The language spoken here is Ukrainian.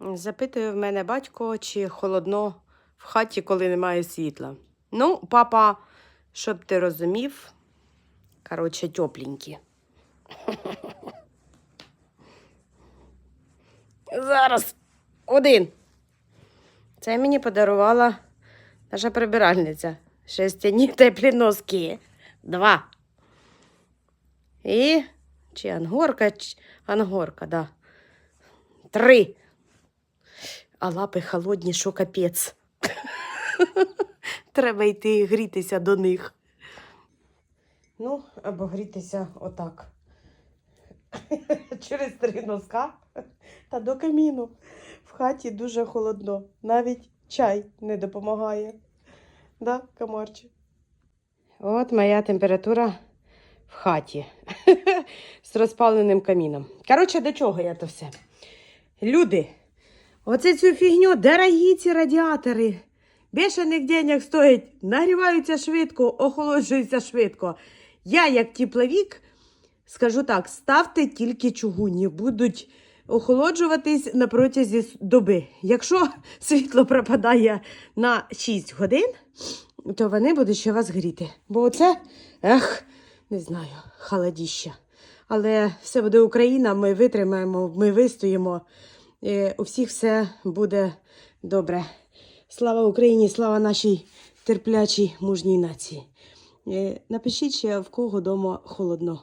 Запитує в мене батько, чи холодно в хаті, коли немає світла. Ну, папа, щоб ти розумів, коротше, тепленькі. Зараз один. Це мені подарувала наша прибиральниця. Шерстяні теплі носки. Два. І чи ангорка, чи ангорка, да. Три. А лапи холодні, що капець. Треба йти грітися до них. Ну, або грітися отак. Через три носка та до каміну. В хаті дуже холодно. Навіть чай не допомагає. Да, комарче? От моя температура в хаті з розпаленим каміном. Коротше, до чого я то все? Люди, оце цю фігню, дорогі ці радіатори. Бешених денег стоять, нагріваються швидко, охолоджуються швидко. Я, як тепловік, скажу так: ставте тільки чугунні, будуть охолоджуватись на протязі доби. Якщо світло пропадає на 6 годин, то вони будуть ще вас гріти. Бо оце, ех, не знаю, холодіща. Але все буде Україна, ми витримаємо, ми вистоїмо. Е, У всіх все буде добре. Слава Україні, слава нашій терплячій мужній нації. Е, Напишіть ще в кого вдома холодно.